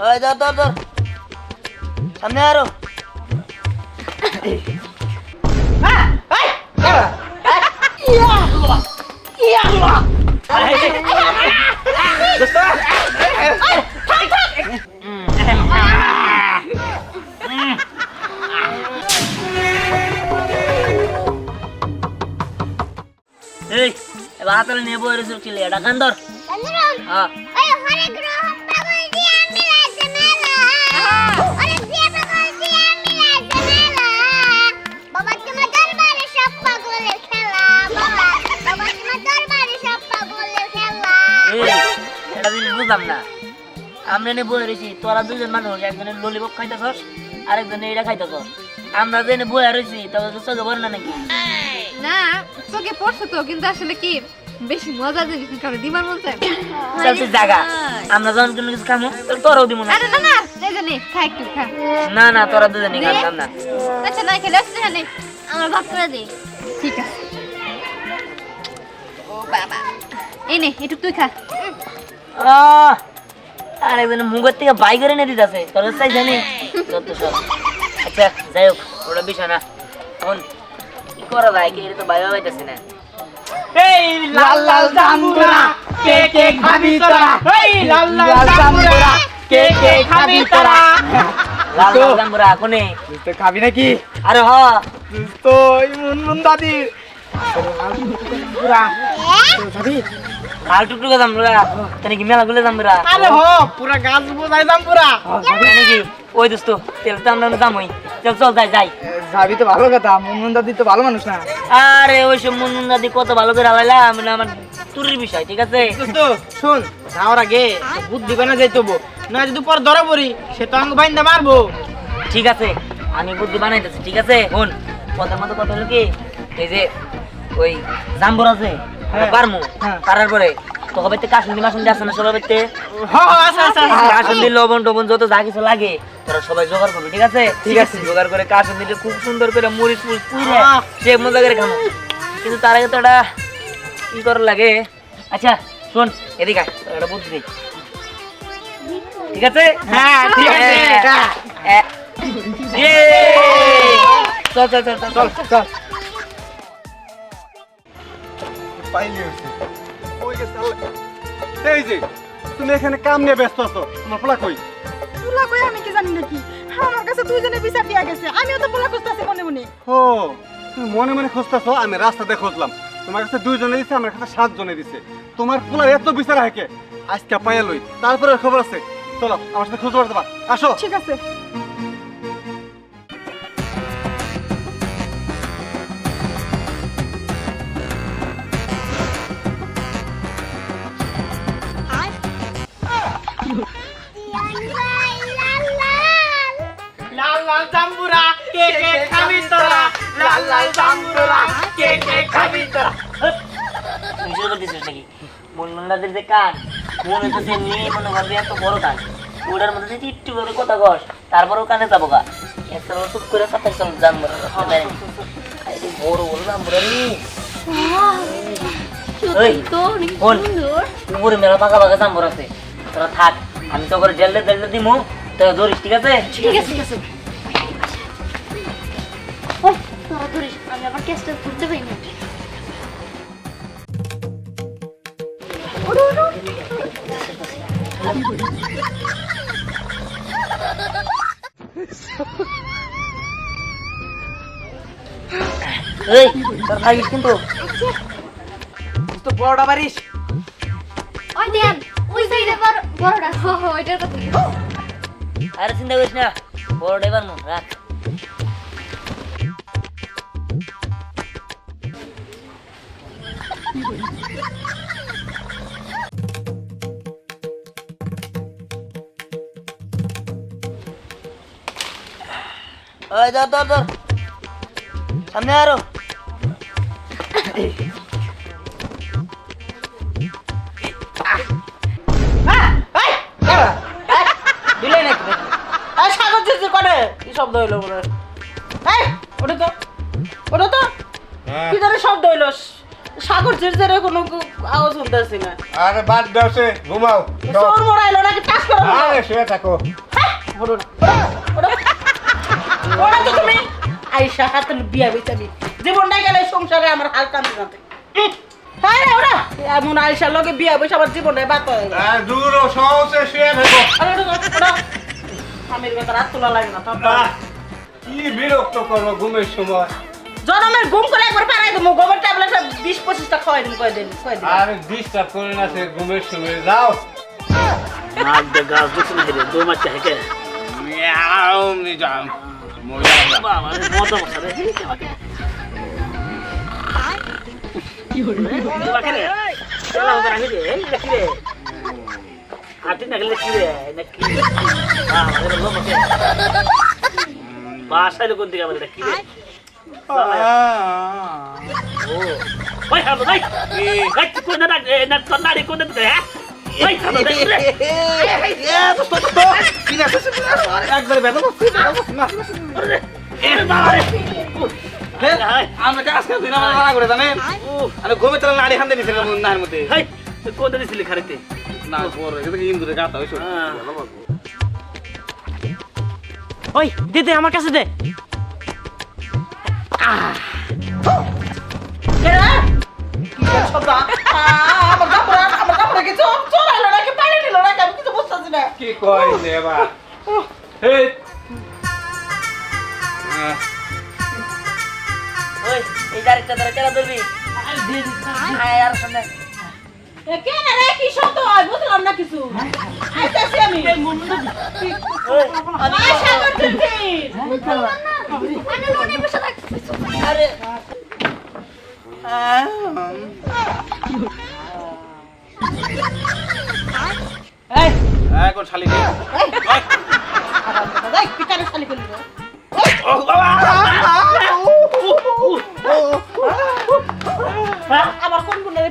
ওই ধর ধর ধর সামনে আরও এই এবার হাতালে নিয়ে বই রয়েছে চিলে এটা কান ধর চন্দ্রম হ্যাঁ ওই ওখানে গ্রহ বুঝলাম না। আমরা এনে বই রয়েছি তোরা দুজন মানুষ একজনের ললিপপ খাইতেছস আরেকজনে এটা খাইতেছস। আমরা যে এনে বই রয়েছি তবে তো চোখে পড়ে না নাকি? না চোখে পড়ছে তো কিন্তু আসলে কি বেশি মজা জিনিস কারও দিবার মন চায় চল তুই জাগা আমরা যখন কোনো কিছু খামো তোরাও দিব না। আরে না না খা একটু খা। না না তোরা দুজনে না। আচ্ছা না খেলে আসছে না আমার ভাগ করে দে। ঠিক আছে। ও বাবা। এই নে একটু তুই খা। আহ, আরেকজনে মুখের থেকে বাই করে নিয়ে দিতেছে। তোর চাই জানি। যত সব। আচ্ছা যাই হোক ওটা বিষয় না এখন কি করা যায়? কি তো বাইরে পাইতেছি না। এই লাল লাল কে কে খাবি তোরা? এই লাল লাল কে কে খাবি তোরা? লাল লাল জাম্বুরা কোনে? তুই খাবি নাকি? আরে হ। তো খাবি? টুকটুকে তাহলে কি মেলা গুলো জাম্বুরা আরে হ পুরা গাছ বোঝাই জাম্বুরা নাকি? ওই দোস্ত তেল তো আমরা চল চল যাই যাই। যাবি তো ভালো কথা মুনমুন দাদি তো ভালো মানুষ না। আরে ওই সব মুন্নুন দাদি কত ভালো করে হালাইলাম আমার তুরির বিষয় ঠিক আছে? তো শোন যাওয়ার আগে বুদ্ধি বানা যাইতো না যদি পর ধরা পড়ি সে তো আঙ্গ বাইন্দা মারবো। ঠিক আছে আমি বুদ্ধি বানাইতেছি ঠিক আছে? শোন কথার মতো কথা হলো কি এই যে ওই জাম্বুর আছে। পারমু? হ্যাঁ। পারার পরে তো হবে কাশুন্দি মাসুন্দি আছে না সবার হ্যাঁ হ্যাঁ, আচ্ছা। কাশুন্দি লবণ টবণ যত যা কিছু লাগে তোরা সবাই জোগাড় করবি ঠিক আছে? ঠিক আছে। জোগাড় করে কাশুন্দিটা খুব সুন্দর করে মরিচ মুরিচ পুইরে সে মজা করে খামো কিন্তু তার আগে তো এটা কি করার লাগে? আচ্ছা শোন এদিকে তোর একটা বুদ্ধি ঠিক আছে? হ্যাঁ ঠিক আছে হ্যাঁ। চল চল চল। চল চল। চল হয়েছে। ওই গেছে এই যে তুমি এখানে কাম নিয়ে ব্যস্ত আছো তোমার পোলা কই? পোলা কই আমি কি জানি নাকি? আমার কাছে দুইজনে বিচার দিয়া গেছে আমিও তো পোলা খুঁজতেছি মনে মনে। ও তুমি মনে মনে খুঁজতেছো আমি রাস্তাতে খুঁজলাম। তোমার কাছে দুইজনে দিছে আমার কাছে সাতজনে দিছে। তোমার পোলার এত বিচার হেকে আজকে পাইয়া লই তারপরে খবর আছে। চলো আমার সাথে খোঁজ করতে পার আসো। ঠিক আছে। লাল লাল জাম্বুরা কে কে খাবি তোরা? লাল লাল জাম্বুরা কে কে খাবি তোরা? তুই শুরু নাকি মন্ডলাদের যে কান। মনে তো সে মেয়ে মনে করবি এত বড় কান। ওটার মধ্যে যদি একটু করে কথা কস তারপরেও কানে যাব গা। একটা চুপ করে কথা চল জানব বড় বড় জানব রে। ওই উপরে মেলা পাকা পাকা জাম্বর আছে। তোরা থাক। আমি তো করে জেলে জেলে দিমু তোরা ধরিস ঠিক আছে? ঠিক আছে ঠিক আছে। তোরা ধরিস আমি আবার কেসটা তুলতে পারি না। এই তোর থাকিস কিন্তু। তো বড়টা পারিস বড়টা আরে চিন্তা করিস না বড় ড্রাইভার মন রাখ। ওই ধর ধর। সামনে আরও। শব্দ হইল মনে হয়? এই ওটা তো ওটা তো? কি ধরে শব্দ হইল? সাগর চিরচিরে কোনো আওয়াজ শুনতেছি না। আরে বাদ দাও সে ঘুমাও। চোর মরাইলো নাকি টাস করে? আরে শুয়ে থাকো। না, ওঠো, ওঠো। ওঠো তো তুমি আইসা হাতে বিয়া বেচাবি জীবনটা গেলে সংসারে আমার হাল টানতে টানতে হ্যাঁ রে, ওরা! এমন আইসার লগে বিয়া বসে আমার হয়ে গেল। আর দূর ও সহজে শুয়ে থাকো। স্বামীর কথা রাত তোলা লাগে না। আহ, কি বিরক্ত করো ঘুমের সময়। জনমের ঘুম করে একবার পারাই দেবো গোবর ট্যাবলেট বিশ পঁচিশটা খাওয়াই দিন কয়দিন কয়দিন? আর ডিস্টার্ব করে না সে ঘুমের সময় যাও। নাক দিয়ে গাছ দেখছে না হেরে দৌড় মারছে হেঁকে। মিয়াও নিজাম মজা বাবা রে মজা মশা রে কি? হলো? রে। চলা ওখানে আমি রে এই রে কি রে। হাতি না গেলে কি রে না কি রে আমাদের লোক আছে বাসায় লোক দিকে আমাদের কি রে ও হালো ভাই কোন না না কোন না কোন না হ্যাঁ আমরা কাজ করতে না করে জানেন আরে ঘুমে চলে নাড়ি হান্দে নিছিল নার মধ্যে কোন খারিতে ওই দে দে আমার কাছে দে কে রে? কি রে ছোটরা? আহ, আমার কাপড় আমার কাপড়ে কি চোর চোর আইলো নাকি পানি নিল নাকি আমি কিছু বুঝতেছি না কি কই দেবা হেই ওই এই ডাইরেক্টর ধরে কেন ধরবি আর সামনে এ, কে না রে কি শব্দ? হয় বুঝলাম না কিছু। আইতাছি আমি। আশা থাকছি। আরে। এখন শালি পিকারে রে। আমার কোন গুণের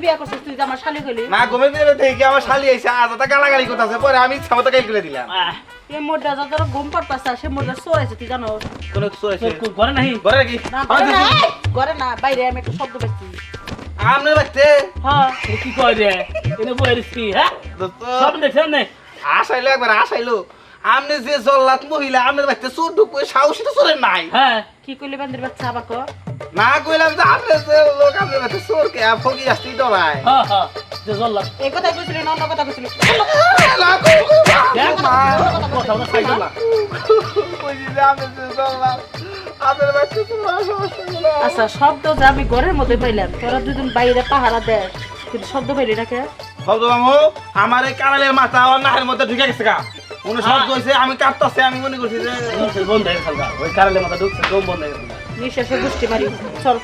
বিয়া করছিস তুই আমার শালি হইলি? না ঘুমের ভিতরে দেখি আমার শালি আইছে আজ তা গালাগালি করতেছে পরে আমি ইচ্ছা মতো করে দিলাম। এই মোটা যত ঘুম পাড়তাছে সে মোটা চোরাইছে তুই জানো? কোন সোয়েছে ঘরে নাই ঘরে নাকি ঘরে না এই, ঘরে না বাইরে আমি একটা শব্দ পাচ্ছি আমনে হ্যাঁ। কি রে? এনে হ্যাঁ? সব দেখছেন না আসাইলো একবার আসাইলো আমনে যে জল্লাত মহিলা আমনে রাখতে চোর ঢুকবে সাহসী তো চোরের নাই। হ্যাঁ। কি কইলি বান্দির বাচ্চা আবার কো না কইলাম যে যে লোক চোর কে ফগি আসতেই ডরায় হ্যাঁ হ্যাঁ যে জল্লাদ এই কথা অন্য কথা আচ্ছা শব্দ যে আমি ঘরের মধ্যে পাইলাম তোরা দুজন বাইরে পাহারা দেয় কিন্তু শব্দ পাইলি না কে শব্দ মামু আমার এই কানালের মাথা আমার নাহের মধ্যে ঢুকে গেছে গা মনে শব্দ হয়েছে আমি কাঁদতেছে আমি মনে করছি যে বন্ধ হয়ে গেছে ওই কারণে মাথা ঢুকছে দম বন্ধ হয়ে গেছে নিঃশ্বাসে গুষ্টি মারি চল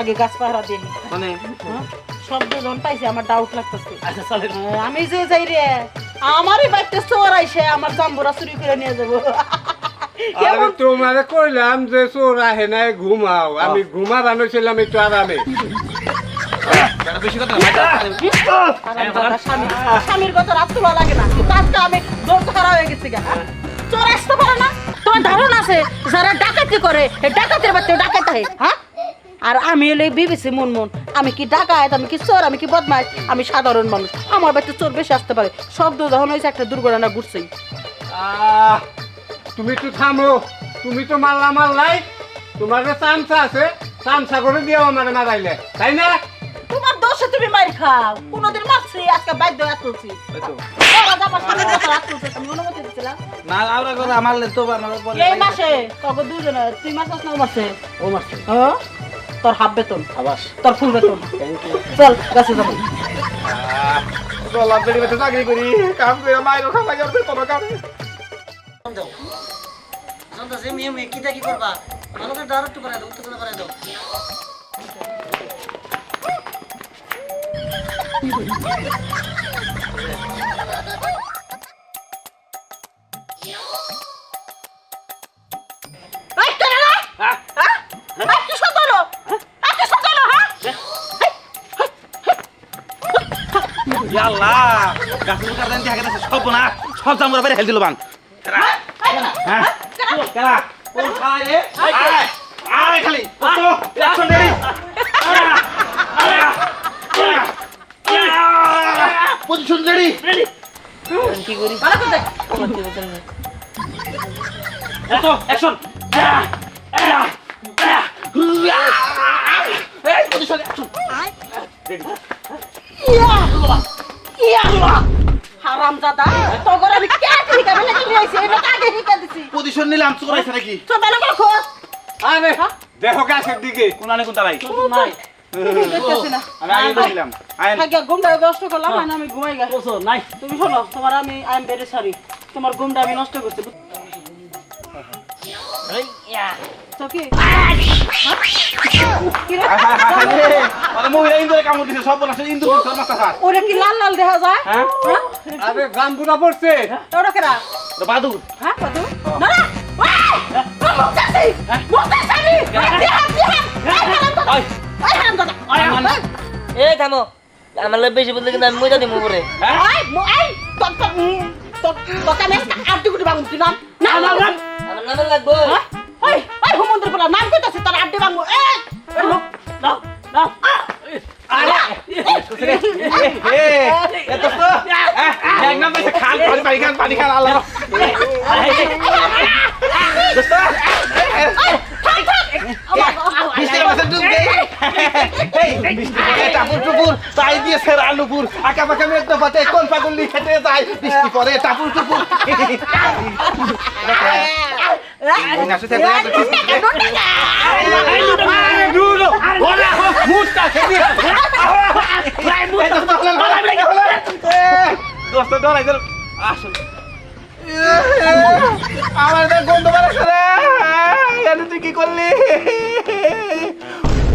আগে গাছ পাহারা দিয়ে মানে? হ্যাঁ? শব্দ যখন পাইছে আমার ডাউট লাগতেছে। আচ্ছা আমি যে যাই রে আমারই বাড়িতে চোর আইসে আমার জাম্বুরা চুরি করে নিয়ে যাব। আরে কেমন? কইলাম যে চোর আহে নাই ঘুমাও। আমি ঘুমার আনছিলাম একটু আরামে। বেশি কথা না আরামদাদা স্বামী। স্বামীর কথা রাত তোলা লাগে না। কিন্তু আমি দৌড় খারাপ হয়ে গেছি গা। চোর আসতে পারে না? তোমার ধারণা আছে? যারা ডাকাতি করে ডাকাতের বাচ্চা ডাকাত হয় আর আমি হলে বিবিসি মন মন আমি কি ডাকাত, আমি কি চোর, আমি কি বদমাইশ? আমি সাধারণ মানুষ। আমার বাড়িতে চোর বেশি আসতে পারে। শব্দ যখন হয়েছে, একটা দুর্ঘটনা ঘুরছেই তুমি একটু থামো। তুমি তো মারলা মারলাই তোমার চামচা আছে, চামচা করে দিও আমার মারাইলে। তাই না? তোমার দোষে তুমি মার খাও। কোনোদিন মারছি আজকে বাধ্য হাত তুলছি ওরা যে আমার সামনে বসে হাত তুলছে, আমি অনুমতি দিছিলাম। না কথা তো আমার পরে এই মাসে তোকে দুজনে তুই মাস না ও মাসে ও মারছে। হ্যাঁ? তোর হাফ বেতন আবাস। তোর ফুল বেতন। চল গাছে যাব। বেড়ে বেড়ে চাকরি করি। কাম করে মাইরো খাওয়া যাবে কোনো কামে। সন্তাসে মেয়ে কিটা কি করবা? ভালো করে ডাইরেক্ট করে দাও উত্তেজনা করে দাও। আল্লাহ গাছের কারণে দেখা গেছে সব না সব জামুরা বেড়ে হেল দিল বান কেলা কোন খায় রে আয় আয় খালি কত action ready position ready ready কি করি? ভালো করে দেখ। না। অ্যাকশন হারামজাদা, তোগর আমি কেটে হিকাবে না তুমি আইছি, এটা কাকে হিকা দিছি? পজিশন নিলাম চোরাইছে নাকি? চল ভালো করে খোঁজ। আরে দেখো গাছের দিকে কোন আনে কোন তালাই নাই আমি আইন দিলাম ঘুমটা নষ্ট করলাম আর আমি ঘুমাই গেছি। নাই। তুমি শোনো তোমার আমি আই এম ভেরি সরি। তোমার ঘুমটা আমি নষ্ট করছি ওরে কি লাল লাল দেখা যায়? হ্যাঁ? আরে গাম্বুরা পড়ছে। ওরা কেরা? বাদুর। হ্যাঁ না হারামজাদা। এই থামো। আমার লোক বেশি বলতে কিন্তু আমি মজা দিব উপরে এই এই তো তো নাম নাম নাম আমার নামে লাগবো হুমন্দির নাম কইতাছে তোর এই নাও নাও আরে এ এ এক নাম পানি খান পানি খান আল্লাহ দোস্ত বৃষ্টি মাসে ডুব দে এই বৃষ্টি পড়ে টাপুর টুপুর সের আলুপুর আঁকা পাকা মেঘ পাতে কোন পাগলি খেতে যায়? বৃষ্টি পড়ে, টাপুর টুপুর। তুই কি করলি।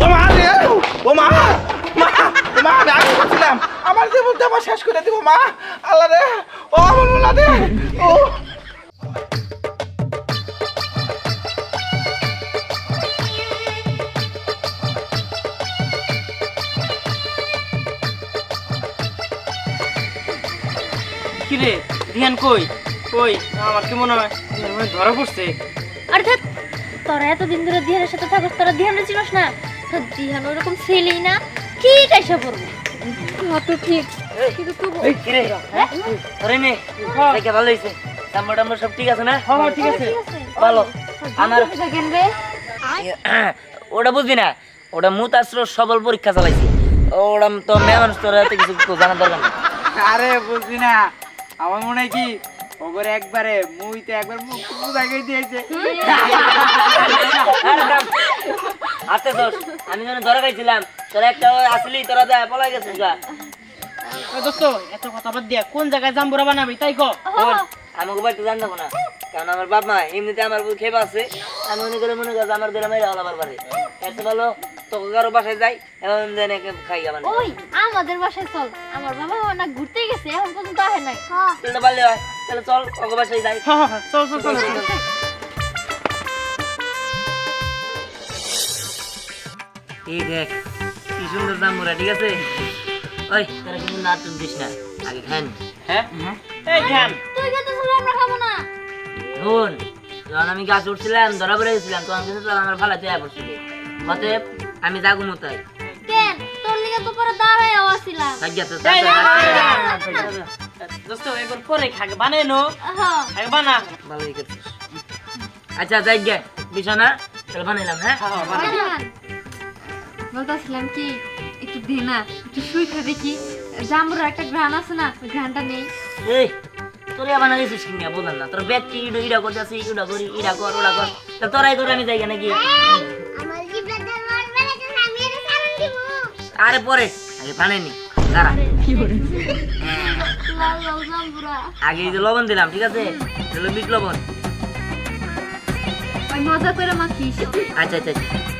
ও মা ও মা মা। আমার জীবনটা আমার শেষ করে দিব মা। আল্লাহ রে। ও আমার মোলা দে ও। কিরে ধ্যান কই? কই? আমার কি মনে হয়? ধরা পড়ছে। অর্থাৎ তোরা এতদিন ধরে ধ্যানের সাথে থাকস তোরা ধ্যানে চিনস না। তো ধ্যান ওরকম ছেলেই না ঠিক এসে পড়ব। তো ঠিক। কিন্তু তবু এই কিরে ধরে নে দেখে ভালো হইছে। নাম্বার টাম্বার সব ঠিক আছে না? হ্যাঁ ঠিক আছে। ভালো। আমার দেখেন রে। ওটা বুঝবি না। ওটা মুতাস্র সবল পরীক্ষা চালাইছি। ওটা তো মেয়ে মানুষ তোর কিছু জানার দরকার আরে বুঝবি না। আমার মনে হয় কি ওপরে একবারে মুইতে একবার মুখ বুঝাই দিয়েছে। আতে দোষ আমি যেন ধরে গেছিলাম তোরা একটা আসলি তোরা যা পলাই গেছিস গা দোস্ত এত কথা বাদ দিয়া কোন জায়গায় জাম্বুরা বানাবি তাই কো আমাকে বাড়িতে জান যাব না। কারণ আমার বাপ মা এমনিতে আমার বুক খেয়ে আছে। আমি মনে করে মনে করছি আমার দিলাম এরা আমার বাড়ি। এত ভালো তোকে কারও বাসায় যাই এবং দেন একে খাই মানে ওই আমাদের বাসায় চল। আমার বাবা না ঘুরতে গেছে এখন পর্যন্ত আহে নাই। তাহলে পারলে হয় তাহলে চল ওকে বাসায় যাই। চল চল চল এই দেখ কি সুন্দর দাম মোরা ঠিক আছে? ওই তোরা কিন্তু না তুল দিস না আগে খান হ্যাঁ? এই ধ্যান তুই আমরা খাব না। শোন যখন আমি গাছ উঠছিলাম ধরা পড়ে গেছিলাম তখন কিন্তু তোরা আমার ফালাতে আয় পড়ছিলি অতএব আমি যাগু মতাই কেন? তোর লিগে তো পরে দাঁড়ায় আসছিলাম দোস্ত একবার পরে খাগে বানাই হ্যাঁ খাগে বানা। ভালোই করছিস। আচ্ছা যাই গে বিছানা বানাইলাম হ্যাঁ? বলতেছিলাম কি একটু দে না একটু শুই খা দেখি। জাম্বুর একটা ঘ্রাণ আছে না ঘ্রাণটা নেই। এই তোরে বানা দিছিস কি না না। তোর ইডো ইডা ইডা করি ইডা কর ওডা কর। তা তোরাই করে আমি যাই নাকি আরে পরে আগে দাঁড়া। যে লবণ দিলাম ঠিক আছে? বিট লবণ। ওই মজা করে মাখিস। আচ্ছা আচ্ছা আচ্ছা।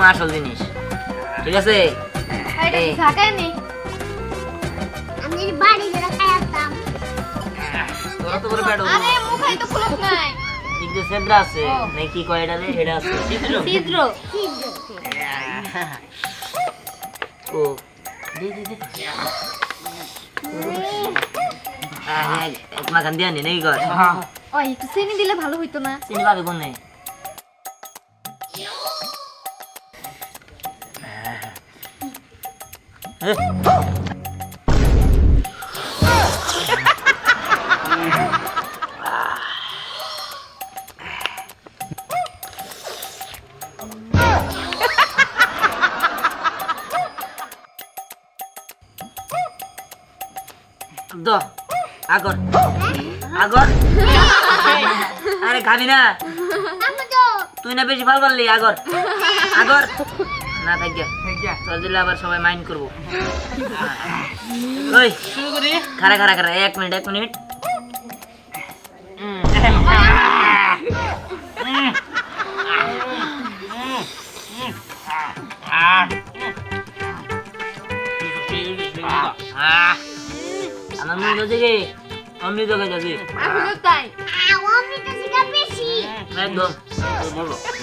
তুমি আসল জিনিস। ঠিক আছে? যেটা খাইতাম তোরা তো করে যে আছে নাকি কি কয় এটা রে? এটা আছে। ছিদ্র। ছিদ্র। ও দি দি দি। আহ, এক- এক মাখান দিয়া নি নাকি কর ও একটু চিনি দিলে ভালো হইতো না। চিনি পাবে কোন নেই দো আগর। আগর? আরে খাবি না। তুই না বেশি ভালো পারলি আগর। আগর। না থাকিয়া তোর দিলে আবার সবাই মাইন্ড করব। ওই। খারা খারা খারা এক মিনিট এক মিনিট। আমার মনে হচ্ছে অমৃত একদম Great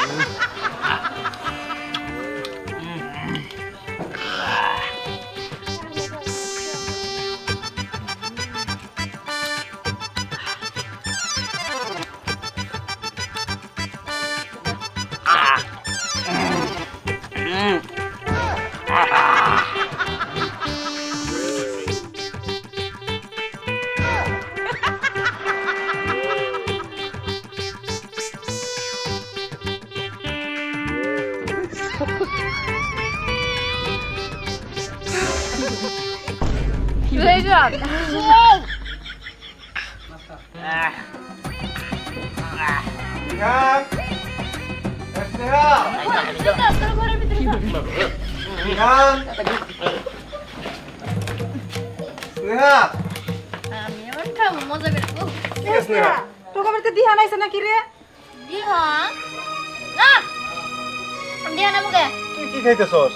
স্নেহা আমি আবার খাব মজা করে ও, কি রে স্নেহা তোকে বাড়িতে দিহান আইছে নাকি রে দিহান না দিহান আমাকে তুই কি খাইতেছস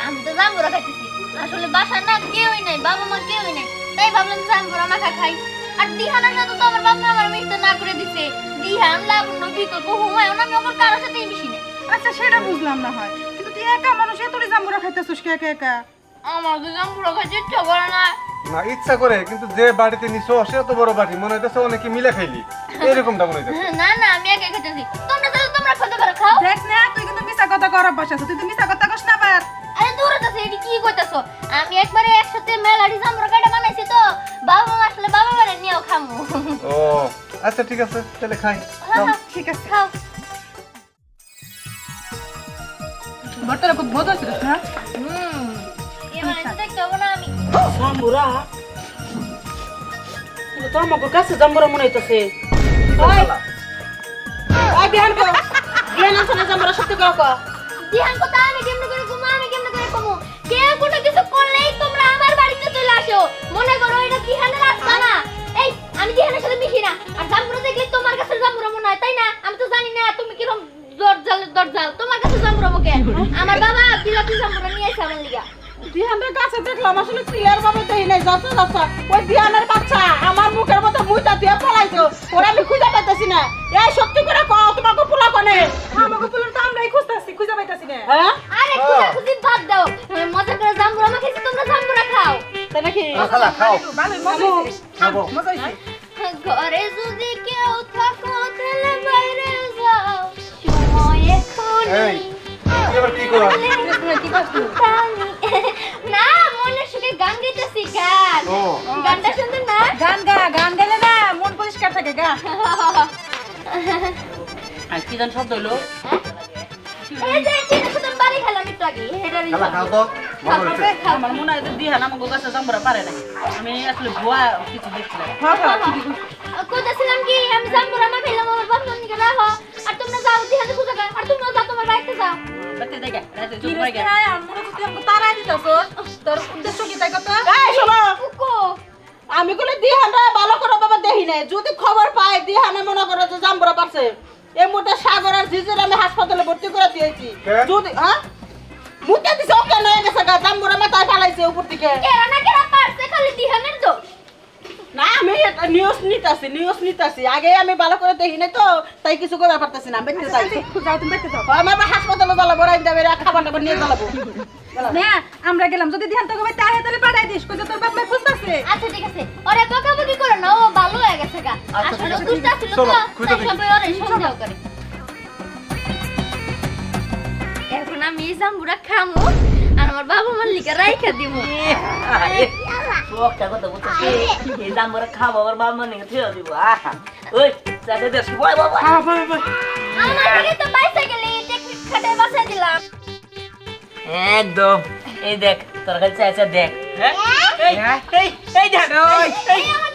আমি তো জাম্বুরা খাইতেছি। আসলে বাসায় না কেউই নাই বাবা মা কেউই নাই। তাই ভাবলাম যে জাম্বুরা মাখা খাই। আর দিহানের সাথে তো আমার বাবা আমার মিশতে না করে দিছে। দিহান লাবণ্য বিকল্প হুমায়ুন আমি আমার কারোর সাথেই মিশি না আচ্ছা সেটা বুঝলাম না হয়। কিন্তু তুই একা মানুষ এতটি জাম্বুরা খাইতেছিস কে একা একা? আমার তো জাম্বুরা খাইতে ইচ্ছা করে না। না ইচ্ছা করে কিন্তু যে বাড়িতে নিছো সে তো বড় বাড়ি মনে হইতেছে অনেকে মিলে খাইলি। এরকমটা মনে হইতেছে। না না আমি একা খাইতেছি। তোমরা তোমরা খেতে পারো খাও। দেখ স্নেহা তুই কিন্তু মিছা কথা করার বসাছ তুই তো মিছা কথা কস না আবার। আরে দূরে তো এটি কি কইতাছো? আমি একবারে একসাথে মেলাডি কাটা বানাইছি তো বাবা মা আসলে বাবা মারে নিয়েও খামু। ও আচ্ছা ঠিক আছে তাহলে খাই। হ্যাঁ, হ্যাঁ, ঠিক আছে। খাও। বর্তমানে খুব মজা ছিল না হুম এবার একটু দেখতে হবে না আমি। তো আমাকে কাছে জাম্বুরা মনে হইতেছে। ওই। বিহান বিহান আছে না জাম্বুরা সত্যি করে কো দিহান কথা আমি কেমনে করে ঘুমো আমি কেমনে করে ঘুমো কেউ কোনো কিছু করলেই তোমরা আমার বাড়িতে চলে আসো। মনে করো এটা দিহানের রাস্তা না। এই আমি দিহানের সাথে মিশি না। আর জাম্বুরা দেখলে তোমার কাছে জাম্বুরা মনে হয় তাই না? আমি তো জানি না তুমি কীরকম দরজাল দরজাল। তোমার কাছে জাম্বুরা মুখে? আমার বাবা বিলাতি জাম্বুরা নিয়ে এসে আমার লিগা। বিহানের কাছে দেখলাম আসলে ক্লিয়ার ভাবে দেই নাই যত যত। ওই বিহানের বাচ্চা আমার মুখের মতো মুইটা দিয়ে পলাইছো। ওরা আমি খুঁজে পাইতেছি না। এই সত্যি করে কও তোমাকে পোলা কোনে? আমাকে বললাম তো আমরাই খুঁজতেছি খুঁজে পাইতাছি না। হ্যাঁ? আরে খুঁজে খুঁজি বাদ দাও। মজা করে জাম্বুরা মাখাইছি তোমরা জাম্বুরা খাও। তাই নাকি? খালা খাও। ভালোই মজা মজা ঘরে যদি কেউ থাকো তাহলে বাইরে যাও। সময় এই এখনই তুই এবার কি না মনের সুখে গান গাইতেছি গান। গানটা সুন্দর না? গান গা গান গেলে না মন পরিষ্কার থাকে গা। আর কি জান শব্দ হলো? আমার মনে হয় যে বিহান আমাকে কাছে জাম্বুরা পারে না আমি আসলে ভুয়া কিছু দেখছিলাম কি জাম্বুরা আমার রাখো আর তোমরা যাও দিহানে আর তোমরা যাও তোমার বাড়িতে যাও। কোনো দিহানটা ভালো করে বাবা দেখি নাই। যদি খবর পাই দিহানে মনে করো যে জাম্বুরা পারছে। এই সাগর আর জিজুর আমি হাসপাতালে ভর্তি করে দিয়েছি? যদি হ্যাঁ? মুতে দিছে ওকে নয়ে গেছে গা জাম্বুরা মাথায় ফালাইছে উপর থেকে কেরা না কেরা পারছে খালি দিহানের দোষ? না আমি নিউজ নিতাছি নিউজ নিতাছি। আগে আমি ভালো করে দেখি নাই তো তাই কিছু করে পারতেছি না বেঁচে যাই যাও তুমি দেখতে যাও। আমার হাসপাতালে জ্বালাবো রাইন যাবে খাবার টাবার নিয়ে জ্বালাবো। স্নেহা আমরা গেলাম যদি ধ্যান তো ভাই তাহে তাহলে পাঠাই দিস কই তোর বাপ মাই খুঁজতাছে আচ্ছা ঠিক আছে। ওরে বকাবকি করো না ও ভালো হয়ে গেছে। আচ্ছা, ঠিক আছে, চলো, খুঁজে দেখি। এখন আমি এই জাম্বুরা খামু আর আমার বাবা মার লিখে রাইখা দিব শখটা কথা বলতেছি এই দাম করে খাব আবার বাবা মানে থিয়ে দিব আহা ওই চাচা দেশ বয় বাবা আমার দিকে তো টেকনিক দিলাম একদম এই দেখ তোর কাছে চাচা দেখ হ্যাঁ এই এই এই দেখ এই এই আমার